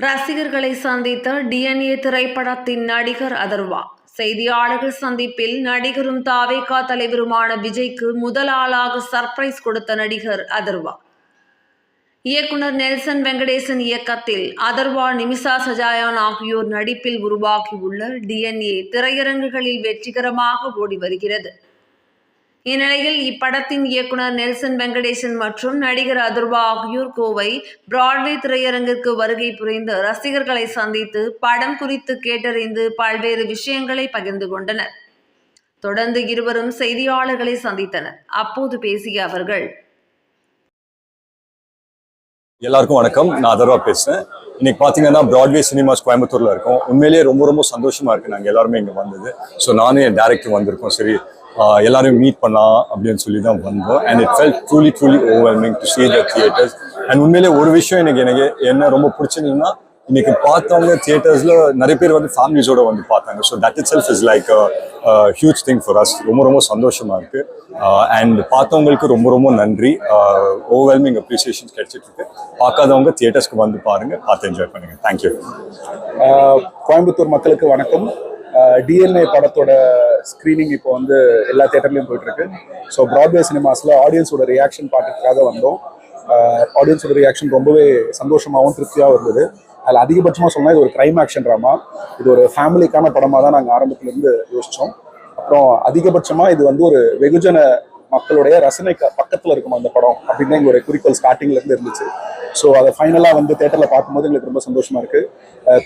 ரசிகர்களை சந்தித்த டிஎன்ஏ திரைப்படத்தின் நடிகர் அதர்வா. செய்தியாளர்கள் சந்திப்பில் நடிகரும் தாவேகா தலைவருமான விஜய்க்கு முதல் ஆளாக சர்ப்ரைஸ் கொடுத்த நடிகர் அதர்வா. இயக்குனர் நெல்சன் வெங்கடேசன் இயக்கத்தில் அதர்வா நிமிஷா சஜாயான் ஆகியோர் நடிப்பில் உருவாகியுள்ள டிஎன்ஏ திரையரங்குகளில் வெற்றிகரமாக ஓடி வருகிறது. இந்நிலையில் இப்படத்தின் இயக்குனர் நெல்சன் வெங்கடேசன் மற்றும் நடிகர் அதுர்வா ஆகியோர் கோவை பிராட்வே திரையரங்கிற்கு வருகை புரிந்து ரசிகர்களை சந்தித்து படம் குறித்து கேட்டறிந்து பல்வேறு விஷயங்களை பகிர்ந்து கொண்டனர். தொடர்ந்து இருவரும் செய்தியாளர்களை சந்தித்தனர். அப்போது பேசிய அவர்கள் எல்லாருக்கும் வணக்கம். நான் அதர்வா பேசுறேன். இன்னைக்கு பாத்தீங்கன்னா பிராட்வே சினிமாஸ் கோயம்புத்தூர்ல இருக்கோம். உண்மையிலேயே ரொம்ப ரொம்ப சந்தோஷமா இருக்கு. நாங்க எல்லாருமே இங்க வந்தது. ஸோ நானும் என் டேரக்டர் வந்திருக்கோம். சரி எல்லாரையும் மீட் பண்ணலாம் அப்படின்னு சொல்லி தான் வந்தோம். And it felt truly truly overwhelming to see the theatres and உண்மையிலே ஒரு விஷயம் எனக்கு எனக்கு என்ன ரொம்ப பிடிச்சிருந்ததுன்னா இன்னைக்கு பார்த்தவங்க தியேட்டர்ஸ்ல நிறைய பேர் வந்து ஃபேமிலிஸோட வந்து பார்த்தாங்க. So that itself is like huge thing for us ரொம்ப ரொம்ப சந்தோஷமா இருக்கு. அண்ட் பார்த்தவங்களுக்கு ரொம்ப ரொம்ப நன்றி. ஓவர்வெல்மிங் அப்ரிசியேஷன் கிடைச்சிட்டு இருக்கு. பார்க்காதவங்க தியேட்டர்ஸ்க்கு வந்து பாருங்க. பார்த்து என்ஜாய் பண்ணுங்க. தேங்க்யூ கோயம்புத்தூர் மக்களுக்கு வணக்கம். டிஎன்ஏ படத்தோட ஸ்க்ரீனிங் இப்போ வந்து எல்லா தேட்டர்லையும் போயிட்டு இருக்கு ஸோ ப்ராட்வே சினிமாஸில் ஆடியன்ஸோட ரியாக்ஷன் பார்க்கறதுக்காக வந்தோம். ஆடியன்ஸோட ரியாக்ஷன் ரொம்பவே சந்தோஷமாகவும் திருப்தியாகவும் இருந்தது. அதில் அதிகபட்சமாக சொன்னால் இது ஒரு கிரைம் ஆக்ஷன் ட்ராமா இது ஒரு ஃபேமிலிக்கான படமாக தான் நாங்கள் ஆரம்பத்துலேருந்து யோசித்தோம் அப்புறம் அதிகபட்சமாக இது வந்து ஒரு வெகுஜன மக்களுடைய ரசனை பக்கத்தில் இருக்கும் அந்த படம் அப்படின்னு எங்களுடைய ஒரு குறிக்கோள் ஸ்டார்டிங்லேருந்து இருந்துச்சு. ஸோ அதை ஃபைனலாக வந்து தேட்டரில் பார்க்கும்போது எங்களுக்கு ரொம்ப சந்தோஷமா இருக்கு.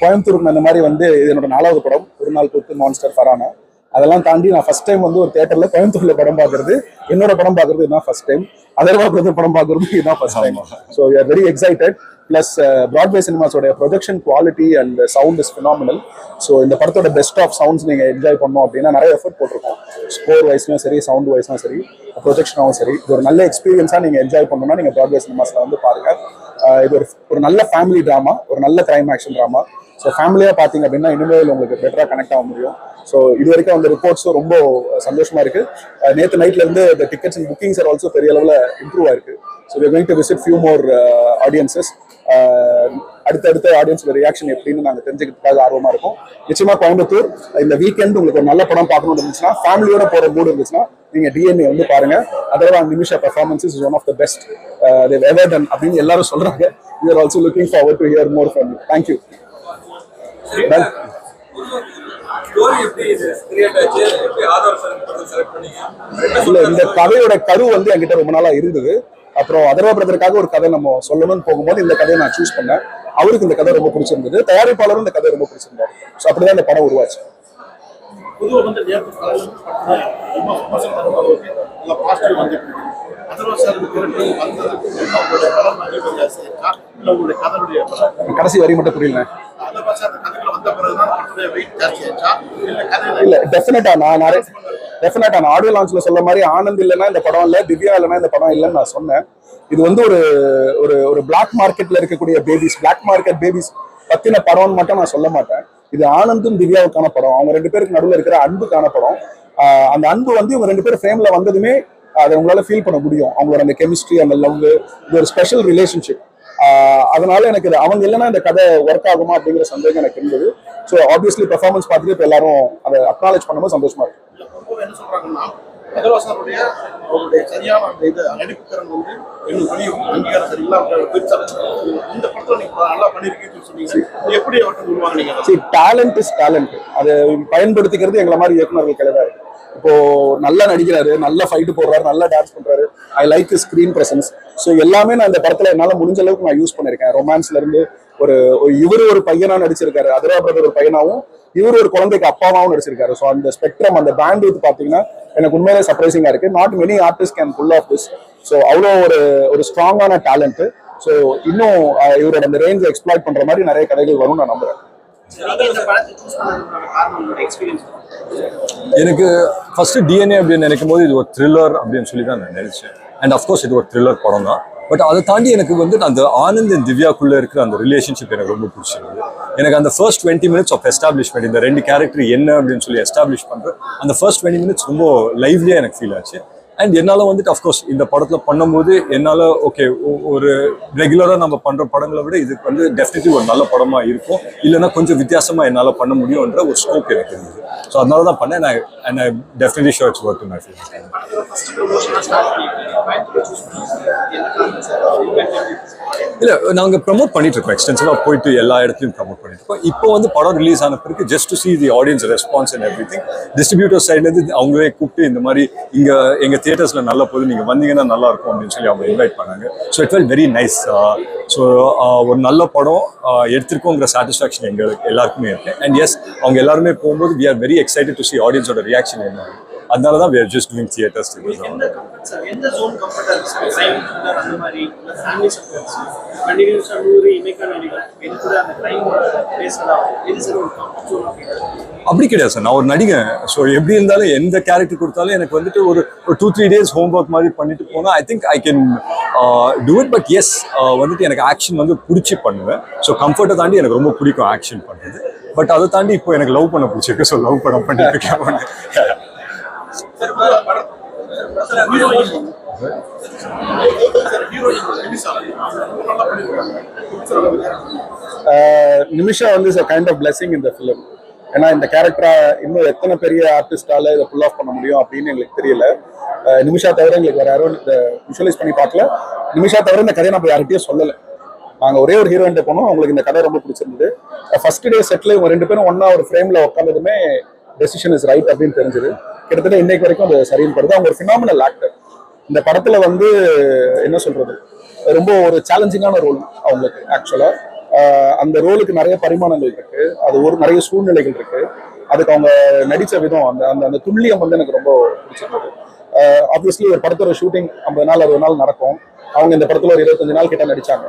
கோயம்புத்தூருக்கு அந்த மாதிரி வந்து என்னோட நாலாவது படம் ஒரு நாள் பொறுத்து மான்ஸ்டர் ஃபரானா அதெல்லாம் தாண்டி நான் ஃபர்ஸ்ட் டைம் வந்து ஒரு தேட்டர்ல கோயம்புத்தூர்ல படம் பார்க்கறது என்னோட படம் பார்க்கறது இதுதான் ஃபர்ஸ்ட் டைம் அதர்வா பிரதர் படம் பார்க்கறது இதுதான் first time so are very excited plus Broadway சினிமாஸோட projection quality and sound is phenomenal so இந்த படத்தோட பெஸ்ட் ஆஃப் சவுண்ட்ஸ் நீங்கள் என்ஜாய் பண்ணோம் அப்படின்னா நிறைய எஃபர்ட் போட்டிருக்கோம். ஸ்கோர் வைஸ்லையும் சரி சவுண்ட் வைஸ்லும் சரி ப்ரொஜெக்ஷனாகவும் சரி இது ஒரு நல்ல எக்ஸ்பீரியன்ஸாக நீங்கள் என்ஜாய் பண்ணணும்னா நீங்கள் பிராட்வே சினிமாஸில் வந்து பாருங்க. அஹ் இது ஒரு ஒரு நல்ல ஃபேமிலி ட்ராமா ஒரு நல்ல கிரைம் ஆக்ஷன் ட்ராமா ஸோ ஃபேமிலியாக பார்த்தீங்க அப்படின்னா இனிமேல் உங்களுக்கு பெட்டராக கனெக்ட் ஆக முடியும். ஸோ இது வரைக்கும் அந்த ரிப்போர்ட்ஸும் ரொம்ப சந்தோஷமா இருக்கு. நேற்று நேத்து நைட்ல இருந்து இந்த tickets and bookings are also பெரிய அளவில் இம்ப்ரூவ் ஆயிருக்கு. So we going to visit few more audiences அடுத்தடுத்த ஆடியன்ஸோட ரியாக்ஷன் எப்படின்னு நாங்கள் தெரிஞ்சுக்கிறதுக்காக ஆர்வமா இருக்கும். நிச்சயமா கோயம்புத்தூர் இந்த வீக்கெண்ட் உங்களுக்கு ஒரு நல்ல படம் பார்க்கணும்னு இருந்துச்சுன்னா ஃபேமிலியோட போற மூடு இருந்துச்சுன்னா நீங்க டிஎன்ஏ வந்து பாருங்க. Atharva Nimisha performance is one of the best ever done அப்படின்னு எல்லாரும் சொல்றாங்க. You are also looking forward to hear more from thank you இல்ல இந்த கதையோட கரு வந்து என்கிட்ட ரொம்ப நாளா இருந்தது. அப்புறம் அதர்வா பிரதருக்காக ஒரு கதை நம்ம சொல்லணும்னு போகும்போது இந்த கதையை நான் சூஸ் பண்ணேன். அவருக்கு இந்த கதை ரொம்ப பிடிச்சிருந்தது. தயாரிப்பாளரும் இந்த கதை ரொம்ப பிடிச்சிருந்தாரு. ஸோ அப்படிதான் இந்த படம் உருவாச்சு. கடைசி வரி மட்டும் புரியல இல்ல டெஃபினட்டா நான் நிறைய டெஃபினட்டா நான் ஆடியோ லான்ச்ல சொல்ல மாதிரி ஆனந்த் இல்லைன்னா இந்த படம் இல்ல திவ்யா இல்லைன்னா இந்த படம் இல்லைன்னு நான் சொன்னேன். இது வந்து ஒரு ஒரு ஒரு பிளாக் மார்க்கெட்ல இருக்கக்கூடிய பேபிஸ் பிளாக் மார்க்கெட் பேபிஸ் பத்தின படம்னு மட்டும் நான் சொல்ல மாட்டேன். இது ஆனந்தும் திவ்யாவுக்கான படம். அவங்க ரெண்டு பேருக்கு நடுவில் இருக்கிற அன்புக்கான படம். அந்த அன்பு வந்து இவங்க ரெண்டு பேரும் ஃப்ரேம்ல வந்ததுமே அதை உங்களால ஃபீல் பண்ண முடியும். அவங்களோட அந்த கெமிஸ்ட்ரி அந்த லவ் இது ஒரு ஸ்பெஷல் ரிலேஷன்ஷிப் அதனால எனக்கு இது அவங்க இல்லைன்னா இந்த கதை ஒர்க் ஆகுமா அப்படிங்கிற சந்தேகம் எனக்கு இருந்தது. ஸோ ஆப்வியஸ்லி பெர்ஃபார்மன்ஸ் பார்த்துட்டு இப்போ எல்லாரும் அதை அக்னாலேஜ் பண்ணும்போது சந்தோஷமா இருக்கு. என்ன சொல்றாங்கன்னா அதர்வா சாருடைய அவருடைய சரியான அந்த இது நடிப்பு திறன் வந்து எங்களுக்கு வெளியே அங்கீகாரம் சரியில்லை பிரிச்சாங்க இந்த படத்தில் நீங்க நல்லா பண்ணிருக்கீங்கன்னு சொன்னீங்க. எப்படி அவர்கிட்ட உருவாங்க சி டேலண்ட் இஸ் டேலண்ட் அதை பயன்படுத்திக்கிறது எங்களை மாதிரி இயக்குனர்கள் கிடையாது இப்போ நல்லா நடிக்கிறாரு நல்ல ஃபைட்டு போடுறாரு நல்லா டான்ஸ் பண்றாரு. I like screen presence so எல்லாமே நான் இந்த படத்துல என்னால முடிஞ்ச அளவுக்கு நான் யூஸ் பண்ணிருக்கேன். ரொமான்ஸ்ல இருந்து ஒரு இவர் ஒரு பையனா நடிச்சிருக்காரு அதிரா பிரதர் ஒரு பையனாவும் இவர் ஒரு குழந்தைக்கு அப்பாவாவும் நடிச்சிருக்காரு. ஸோ அந்த ஸ்பெக்ட்ரம் அந்த பேண்ட் வித் பாத்தீங்கன்னா எனக்கு உண்மையிலே சர்ப்ரைசிங்கா இருக்கு. Not many artist can pull off this so அவ்வளோ ஒரு ஒரு ஸ்ட்ராங்கான டேலண்ட் ஸோ இன்னும் இவரோட அந்த ரேஞ்சை எக்ஸ்ப்ளாய்ட் பண்ற மாதிரி நிறைய கதைகள் வரும்னு நான் நம்புறேன். எனக்கு ஃபர்ஸ்ட் டிஎன்ஏ அப்படின்னு நினைக்கும் போது இது ஒரு த்ரில்லர் அப்படின்னு சொல்லி தான் நான் நினைச்சேன். அண்ட் அஃப்கோர்ஸ் இது ஒரு த்ரில்லர் படம் தான் பட் அதை தாண்டி எனக்கு வந்து அந்த ஆனந்த் அண்ட் திவ்யாக்குள்ள இருக்கிற அந்த ரிலேஷன்ஷிப் எனக்கு ரொம்ப பிடிச்சிருந்தது. எனக்கு அந்த first twenty minutes of establishment இந்த ரெண்டு கேரக்டர் என்ன அப்படின்னு சொல்லி எஸ்டாப்ளிஷ் பண்ற அந்த ஃபர்ஸ்ட் டுவெண்ட்டி மினிட்ஸ் ரொம்ப லைவ்லியா எனக்கு ஃபீல் ஆச்சு. அண்ட் என்னால் வந்துட்டு அஃப்கோர்ஸ் இந்த படத்தில் பண்ணும்போது என்னால் ஓகே ஒரு ரெகுலராக நம்ம பண்ணுற படங்களை விட இதுக்கு வந்து டெஃபினெட்லி ஒரு நல்ல படமாக இருக்கும். இல்லைன்னா கொஞ்சம் வித்தியாசமாக என்னால் பண்ண முடியும்ன்ற ஒரு ஸ்கோப் எனக்கு இருந்தது. ஸோ அதனால தான் பண்ணேன். நான் and I definitely show it's work my feel இல்லை நாங்கள் ப்ரமோட் பண்ணிட்டு இருக்கோம் எக்ஸ்டென்சிவாக போயிட்டு எல்லா இடத்துலையும் ப்ரமோட் பண்ணிட்டு இருக்கோம் இப்போ வந்து படம் ரிலீஸ் ஆன பிறகு just to see the audience response and everything distributor சைட்லேருந்து அவங்களே கூப்பிட்டு இந்த மாதிரி இங்கே எங்கள் தியேட்டர்ஸில் நல்ல போது நீங்கள் வந்தீங்கன்னா நல்லா இருக்கும் அப்படின்னு சொல்லி அவங்க இன்வைட் பண்ணாங்க. So it well very nice so ஒரு நல்ல படம் uh, எடுத்திருக்கோங்கிற சாட்டிஸ்ஃபேக்ஷன் எங்களுக்கு எல்லாருக்குமே இருக்கு. அண்ட் எஸ் அவங்க எல்லாருமே போகும்போது we are very excited to see ஆடியன்ஸோட ரியாக்ஷன் என்ன? அதனால தான் we are just doing theatres? அப்படி கிடையாது சார் நான் ஒரு நடிகன். ஸோ எப்படி இருந்தாலும் எந்த கேரக்டர் கொடுத்தாலும் எனக்கு வந்துட்டு ஒரு ஒரு two three days homework மாதிரி பண்ணிட்டு போனால் I think I can do it but yes வந்துட்டு எனக்கு ஆக்ஷன் வந்து பிடிச்சி பண்ணுவேன். ஸோ கம்ஃபர்ட்டை தாண்டி எனக்கு ரொம்ப பிடிக்கும் ஆக்ஷன் பண்ணுறது பட் அதை தாண்டி இப்போ எனக்கு லவ் பண்ண பிடிச்சிருக்கு. ஸோ லவ் படம் பண்ணிட்டு இருக்கேன் சார் இப்ப படம் sir Heroine. Sir, heroine Nimisha. வந்து இஸ் கைண்ட் ஆஃப் பிளெஸிங் இந்த ஃபிலிம் ஏன்னா இந்த கேரக்டரா இன்னும் எத்தனை பெரிய ஆர்டிஸ்டால இதை புல் ஆஃப் பண்ண முடியும் அப்படின்னு எங்களுக்கு தெரியல. நிமிஷா தவிர எங்களுக்கு வேற யாரும் இதை விஷுவலைஸ் பண்ணி பார்க்கல. நிமிஷா தவிர இந்த கதையை நம்ம யார்கிட்டயும் சொல்லலை. நாங்கள் ஒரே ஒரு ஹீரோயின் போனோம். அவங்களுக்கு இந்த கதை ரொம்ப பிடிச்சிருந்தது. ஃபர்ஸ்ட் டே செட்டில் இவங்க ரெண்டு பேரும் ஒன்னா ஒரு ஃப்ரேம்ல உட்காந்ததுமே டெசிஷன் இஸ் ரைட் அப்படின்னு தெரிஞ்சது. கிட்டத்தட்ட இன்னைக்கு வரைக்கும் அது சரின்னு படுது. அவங்க ஒரு ஃபினாமினல் ஆக்டர் இந்த படத்துல வந்து என்ன சொல்றது? ரொம்ப ஒரு சேலஞ்சிங்கான ரோல் அவங்களுக்கு ஆக்சுவலா அந்த ரோலுக்கு நிறைய பரிமாணங்கள் இருக்கு. அது ஒரு நிறைய சூழ்நிலைகள் இருக்கு. அதுக்கு அவங்க நடிச்ச விதம் அந்த அந்த அந்த துல்லியம் வந்து எனக்கு ரொம்ப பிடிச்சிருந்தது. ஆப்வியஸ்லி ஒரு படத்தோட ஷூட்டிங் ஐம்பது நாள் அறுபது நாள் நடக்கும். அவங்க இந்த படத்துல ஒரு இருபத்தஞ்சு நாள் கிட்ட நடிச்சாங்க.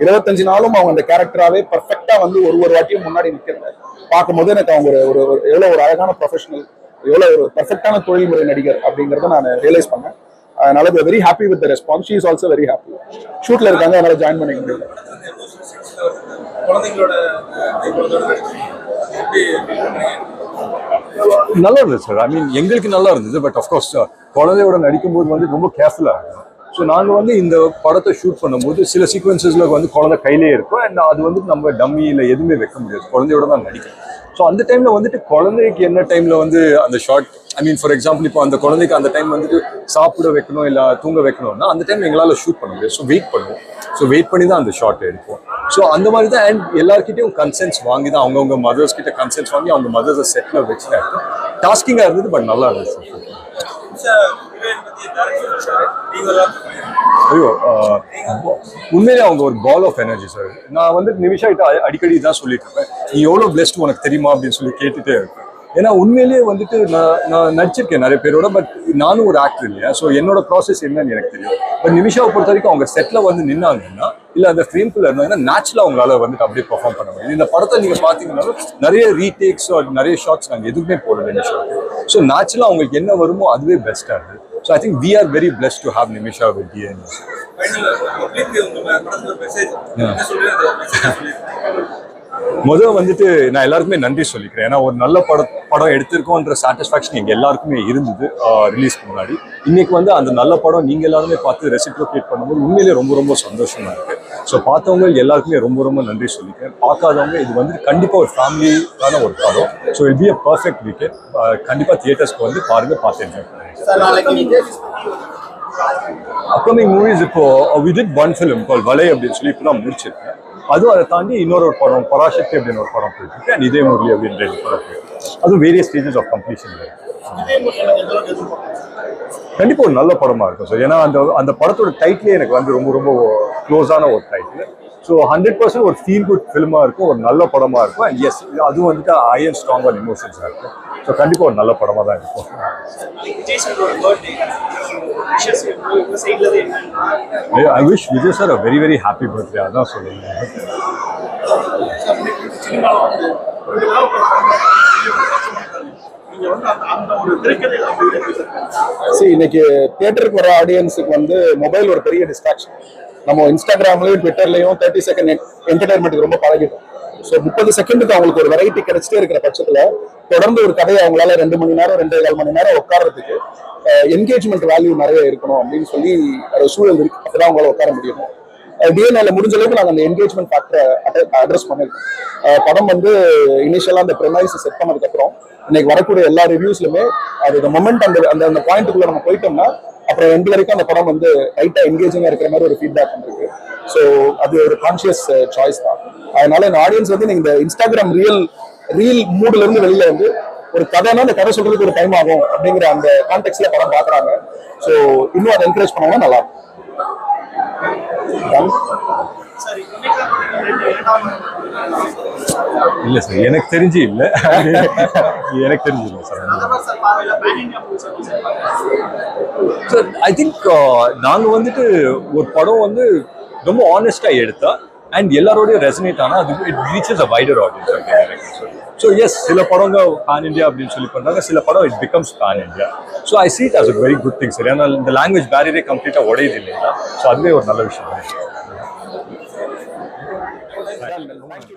இருபத்தஞ்சு நாளும் அவங்க அந்த கேரக்டராவே பர்ஃபெக்டா வந்து ஒரு ஒரு வாட்டியும் முன்னாடி நிக்கிறாங்க பார்க்கும்போது எனக்கு அவங்க ஒரு ஒரு ஒரு- எவ்வளவு ஒரு அழகான ப்ரொஃபஷனல் எவ்வளவு ஒரு பர்ஃபெக்டான தொழில்முறை நடிகர் அப்படிங்கறத நான் ரியலைஸ் பண்ணேன். அதனால very happy with response she is also very happy ஷூட்ல இருக்காங்க அதனால ஜாயின் பண்ணிக்க முடியல? நல்லா இருந்தது சார் ஐ மீன் எங்களுக்கு நல்லா இருந்தது பட் அஃப்கோர்ஸ் குழந்தையோட நடிக்கும்போது வந்து ரொம்ப கேர்ஃபுல்லாக இருக்கும் ஸோ நாங்கள் வந்து இந்த படத்தை ஷூட் பண்ணும்போது சில சீக்வன்சஸில் வந்து குழந்தை கையிலே இருக்கும். அண்ட் அது வந்து நம்ம டம்மியில் எதுவுமே வைக்க முடியாது. குழந்தையோட தான் நடிக்கும். ஸோ அந்த டைமில் வந்துட்டு குழந்தைக்கு என்ன டைமில் வந்து அந்த shot I mean for example இப்போ அந்த குழந்தைக்கு அந்த டைம் வந்துட்டு சாப்பிட வைக்கணும் இல்லை தூங்க வைக்கணும்னா அந்த டைம் எங்களால் ஷூட் பண்ண முடியாது. ஸோ வெயிட் பண்ணுவோம். ஸோ வெயிட் பண்ணி தான் அந்த ஷார்ட் எடுப்போம். ஸோ அந்த மாதிரி தான் அண்ட் எல்லாருக்கிட்டையும் கன்சென்ட்ஸ் வாங்கி தான் அவங்கவுங்க மதர்ஸ் கிட்ட கன்சென்ட்ஸ் வாங்கி அவங்க மதர்ஸை செட்டில் வச்சு தான் டாஸ்கிங்காக இருந்தது பட் நல்லா இருந்துச்சு ஐயோ உண்மையிலே அவங்க ஒரு பால் ஆஃப் எனர்ஜி சார் நான் வந்து நிமிஷாகிட்ட அடிக்கடி தான் சொல்லிட்டு இருப்பேன் நீ எவ்வளோ பிளெஸ்ட் உனக்கு தெரியுமா அப்படின்னு சொல்லி கேட்டுட்டே இருப்பேன். ஏன்னா உண்மையிலேயே வந்துட்டு நான் நான் நடிச்சிருக்கேன் நிறைய பேரோட பட் நானும் ஒரு ஆக்டர் இல்லையா? ஸோ என்னோட ப்ராசஸ் என்னன்னு எனக்கு தெரியும். பட் நிமிஷாவை பொறுத்த வரைக்கும் அவங்க செட்டில் வந்து நின்னாங்கன்னா இல்லை அந்த ஃப்ரேம்குள்ள இருந்தாங்கன்னா நேச்சுரலாக அவங்களால வந்துட்டு அப்படியே பர்ஃபார்ம் பண்ண முடியும். இந்த படத்தை நீங்கள் பார்த்தீங்கன்னாலும் நிறைய ரீடேக்ஸ் நிறைய ஷார்ட்ஸ் நாங்கள் எதுவுமே போடல நிமிஷாவுக்கு. ஸோ நேச்சுரலாக அவங்களுக்கு என்ன வருமோ அதுவே பெஸ்ட்டாக இருக்குது so I think we are very pleased to have Nimisha with DNA முதல் வந்துட்டு நான் எல்லாருக்குமே நன்றி சொல்லிக்கிறேன். ஏன்னா ஒரு நல்ல படம் படம் எடுத்திருக்கோன்ற சாட்டிஸ்ஃபேக்ஷன் எங்கள் எல்லாருக்குமே இருந்தது ரிலீஸ்க்கு முன்னாடி. இன்னைக்கு வந்து அந்த நல்ல படம் நீங்கள் எல்லாருமே பார்த்து ரெசிப்ரோகேட் பண்ணும்போது உண்மையிலே ரொம்ப ரொம்ப சந்தோஷமாக இருக்குது ஸோ பார்த்தவங்க எல்லாருக்குமே ரொம்ப ரொம்ப நன்றி சொல்லிக்கிறேன். பார்க்காதவங்க இது வந்து கண்டிப்பாக ஒரு ஃபேமிலியான ஒரு படம். So it be a perfect weekend கண்டிப்பாக தியேட்டர்ஸ்க்கு வந்து பாருங்கள் பார்த்து என்ஜாய் அப்கமிங் மூவிஸ் இப்போ we did one film call வலை அப்படின்னு சொல்லி இப்போ தான் முடிச்சிருக்கேன். அதுவும் அதை தாண்டி இன்னொரு ஒரு படம் பராசக்தி அப்படின்னு ஒரு படம் போயிட்டு அண்ட் இதே முரளி அப்படின்னு ரெண்டு படம் போயிட்டு இருக்கு. அதுவும் வேரியஸ் ஸ்டேஜஸ் ஆஃப் கம்ப்ளீஷன் இதே மாதிரி எனக்கு எந்த அளவுக்கு எதிர்பார்க்கணும் கண்டிப்பா ஒரு நல்ல படமா இருக்கும் சார் ஏன்னா அந்த அந்த படத்தோட டைட்டிலே எனக்கு வந்து ரொம்ப ரொம்ப க்ளோஸான ஒரு டைட்டில் ஸோ ஹண்ட்ரட் பர்சன்ட் ஒரு ஃபீல் குட் ஃபிலிமாக இருக்கும் ஒரு நல்ல படமாக இருக்கும். அண்ட் எஸ் அதுவும் வந்துட்டு ஐ அண்ட் ஸ்ட்ராங்கான இமோஷன்ஸாக இருக்கும். ஸோ கண்டிப்பாக ஒரு நல்ல படமாக தான் இருக்கும். I wish Vijay sir a very very happy birthday அதான் சொல்லுங்க. சரி இன்னைக்கு தியேட்டருக்கு வர ஆடியன்ஸுக்கு வந்து மொபைல் ஒரு பெரிய டிஸ்ட்ராக்ஷன் நம்ம இன்ஸ்டாகிராம்லயும் ட்விட்டர்லயும் தேர்ட்டி செகண்ட் என்டர்டைன்மெண்ட்டுக்கு ரொம்ப பழகிட்டோம். ஸோ முப்பது செகண்டுக்கு அவங்களுக்கு ஒரு வெரைட்டி கிடைச்சிட்டே இருக்கிற பட்சத்துல தொடர்ந்து ஒரு கதையை அவங்களால ரெண்டு மணி நேரம் ரெண்டே கால் மணி நேரம் உட்காரத்துக்கு என்கேஜ்மெண்ட் வேல்யூ நிறைய இருக்கணும் அப்படின்னு சொல்லி ஒரு சூழல் இருக்கு. அப்பதான் அவங்களால உட்கார முடியும். டிஎன்ஏல முடிஞ்ச அளவுக்கு நாங்கள் அந்த என்கேஜ்மெண்ட் ஃபேக்டரை அட்ரஸ் பண்ணிருக்கோம். படம் வந்து இனிஷியலாக அந்த ப்ரெமைஸ் செட் பண்ணதுக்கு அப்புறம் இன்னைக்கு வரக்கூடிய எல்லா ரிவ்யூஸ்லுமே அது மொமெண்ட் அந்த அந்த அந்த பாயிண்ட்டுக்குள்ள நம்ம போயிட்டோம்னா அப்புறம் எண்டு வரைக்கும் அந்த படம் வந்து டைட்டா என்கேஜிங்கா இருக்கிற மாதிரி ஒரு ஃபீட்பேக் வந்துருக்கு. ஸோ அது ஒரு கான்ஷியஸ் சாய்ஸ் uh, தான். அதனால இந்த ஆடியன்ஸ் வந்து நீங்க இந்த இன்ஸ்டாகிராம் ரியல் ரீல் மூடுல இருந்து வெளியில வந்து ஒரு கதைனா அந்த கதை சொல்றதுக்கு ஒரு டைம் ஆகும் அப்படிங்கிற அந்த கான்டெக்ட்ல படம் பாக்குறாங்க ஸோ இன்னும் அதை என்கரேஜ் பண்ணோம்னா நல்லா இருக்கும். இல்ல சார் எனக்கு தெரிஞ்சு இல்ல. எனக்கு தெரிஞ்சு இல்லை சார். சார் ஐ திங்க் நாங்க வந்துட்டு ஒரு படம் வந்து ரொம்ப ஆனஸ்டா எடுத்தா அண்ட் எல்லாரோடய ரெசனேட் ஆனா அது it reaches a wider audience so yes சில படங்க பேன் இந்தியா அப்படின்னு சொல்லி பண்றாங்க சில படம் it becomes pan India so I see it as a very good thing sir ஏன்னா இந்த லாங்குவேஜ் பேரியரே கம்ப்ளீட்டா உடையுது இல்லைங்களா? ஸோ அதுவே ஒரு நல்ல விஷயம். al, al